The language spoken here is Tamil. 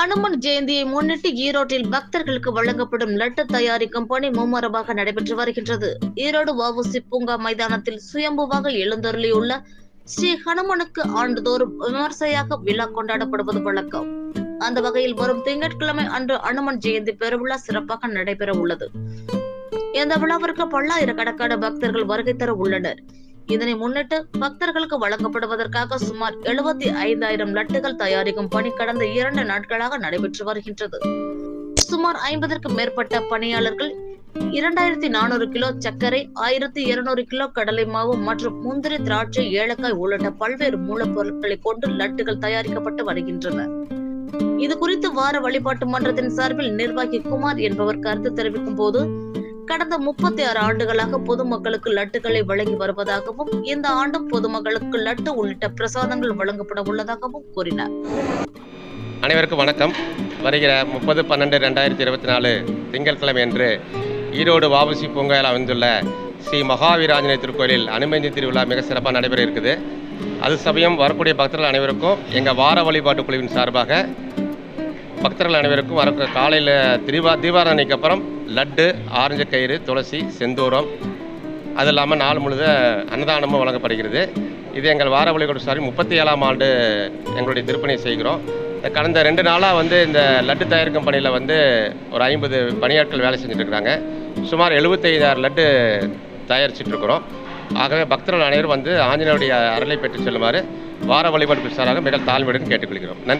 அனுமன் ஜெயந்தியை முன்னிட்டு ஈரோட்டில் பக்தர்களுக்கு வழங்கப்படும் லட்டு தயாரிக்கும் பணி மும்முரமாக நடைபெற்று வருகின்றது. ஈரோடு வவுசி பூங்கா மைதானத்தில் சுயம்புவாக எழுந்தருளியுள்ள ஸ்ரீ ஹனுமனுக்கு ஆண்டுதோறும் விமர்சையாக விழா கொண்டாடப்படுவது வழக்கம். அந்த வகையில் வரும் திங்கட்கிழமை அன்று அனுமன் ஜெயந்தி பெருவிழா சிறப்பாக நடைபெற உள்ளது இந்த விழாவிற்கு பல்லாயிரக்கணக்கான பக்தர்கள் வருகை தர உள்ளனர். இதனை முன்னிட்டு பக்தர்களுக்கு வழங்கப்படுவதற்காக சுமார் எழுபத்தி ஐந்தாயிரம் லட்டுகள் தயாரிக்கும் பணி கடந்த இரண்டு நாட்களாக நடைபெற்று வருகின்றது. சுமார் ஐம்பதற்கும் மேற்பட்ட பணியாளர்கள் இரண்டாயிரத்தி நானூறு கிலோ சர்க்கரை ஆயிரத்தி இருநூறு கிலோ கடலை மாவு மற்றும் முந்திரி திராட்சை ஏலக்காய் உள்ளிட்ட பல்வேறு மூலப்பொருட்களை கொண்டு லட்டுகள் தயாரிக்கப்பட்டு வருகின்றன இது குறித்து வார வழிபாட்டு மன்றத்தின் சார்பில் நிர்வாகி குமார் என்பவர் கருத்து தெரிவிக்கும் போது கடந்த முப்பத்தி ஆறு ஆண்டுகளாக பொதுமக்களுக்கு லட்டுகளை வழங்கி வருவதாகவும் இந்த ஆண்டும் பொதுமக்களுக்கு லட்டு உள்ளிட்ட பிரசாதங்கள் வழங்கப்பட உள்ளதாகவும் கூறினார். அனைவருக்கும் வணக்கம். வருகிற முப்பது பன்னெண்டு ரெண்டாயிரத்தி இருபத்தி நாலு திங்கட்கிழமை அன்று ஈரோடு வாபசி பூங்கையில் அமைந்துள்ள ஸ்ரீ மகாவீராஞ்சனை திருக்கோயிலில் அனுமதி திருவிழா மிக சிறப்பாக நடைபெற இருக்குது. அது சமயம் வரக்கூடிய பக்தர்கள் அனைவருக்கும் எங்கள் வார வழிபாட்டு குழுவின் சார்பாக பக்தர்கள் அனைவருக்கும் வர காலையில் திரிவா தீபாராதனைக்கு அப்புறம் லட்டு ஆரஞ்சு கயிறு துளசி செந்தூரம் அது இல்லாமல் நாள் முழுத அன்னதானமும் வழங்கப்படுகிறது. இது எங்கள் வார வழிபாடு சாரி முப்பத்தி ஏழாம் ஆண்டு எங்களுடைய திருப்பணியை செய்கிறோம். கடந்த ரெண்டு நாளாக வந்து இந்த லட்டு தயாரிக்கும் பணியில் வந்து ஒரு ஐம்பது பணியாட்கள் வேலை செஞ்சுட்ருக்குறாங்க சுமார் எழுபத்தைந்தாயிரம் லட்டு தயாரிச்சிட்ருக்குறோம் ஆகவே பக்தர்கள் அனைவரும் வந்து ஆஞ்சநேயருடைய அருளை பெற்று செல்லுமாறு வார வழிபாடு சாராக மிக தாழ்மையுடன் கேட்டுக்கொள்கிறோம். நன்றி.